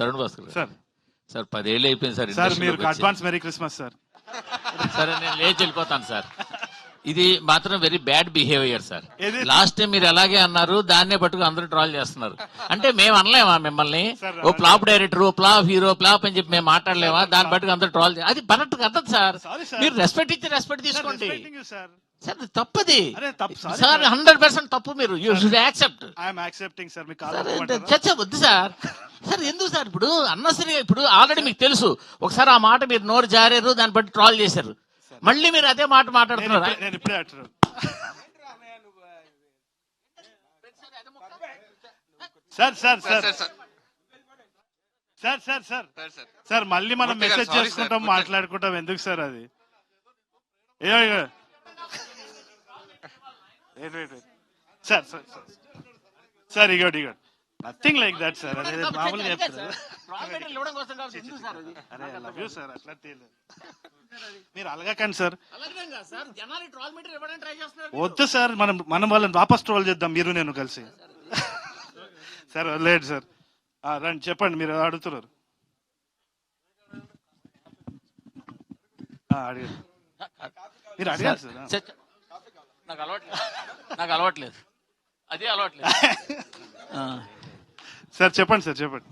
Tarun Bhaskar. Sir. Sir పదేళ్ళు అయిపోయింది sir sir మీరు. Advance merry Christmas sir. సరే నేను లేచి వెళ్ళిపోతాను సార్. ఇది మాత్రం very bad behaviour sir? Last time మీరు అలాగే అన్నారు దాన్నే పట్టుకు అందరూ ట్రాల్ చేస్తున్నారు. అంటే మేము అనలేమా మిమ్మల్ని? ఓ ప్లాప్ డైరెక్టర్ ఓ ప్లాప్ హీరో ప్లాప్ అని చెప్పి మేము మాట్లాడలేమా? దాన్ని పట్టుకు అందరూ ట్రాల్ అది పన్నట్టు కదా సార్. మీరు రెస్పెక్ట్ ఇచ్చి రెస్పెక్ట్ తీసుకోండి. సార్. తప్పది. సార్. హండ్రెడ్ పర్సెంట్ తప్పు మీరు. యూ షుడ్ యాక్సెప్ట్ చర్చ వద్దు సార్? సార్ ఎందుకు సార్ ఇప్పుడు అన్నసరిగా ఇప్పుడు ఆల్రెడీ మీకు తెలుసు. ఒకసారి ఆ మాట మీరు నోరు జారారు దాన్ని బట్టి ట్రాల్ చేశారు. మళ్ళీ మీరు అదే మాట మాట్లాడుతున్నారు. నేను ఇప్పుడే సార్ సార్ సార్ సార్. మళ్ళీ మనం మెసేజ్ చేసుకుంటాం మాట్లాడుకుంటాం. ఎందుకు సార్ అది? Sir sir. సార్ ఇగోడు ఇగోడు. నథింగ్ లైక్ దట్ సార్ అదే మామూలుగా చెప్తారు అరే లవ్ యూ సార్ అట్లా తెలియదు మీరు అలగకండి సార్. వద్దు సార్ మనం మనం వాళ్ళని వాపస్ ట్రోల్ చేద్దాం మీరు నేను కలిసి. సార్ లేదు సార్ ఆ, రండి చెప్పండి మీరు అడుగుతున్నారు. అడిగారు. మీరు అడిగారు సార్. నాకు అలవాట్లేదు. నాకు అలవాట్లేదు. అదే అలవాట్లేదు. ఆ. సార్ చెప్పండి సార్ చెప్పండి.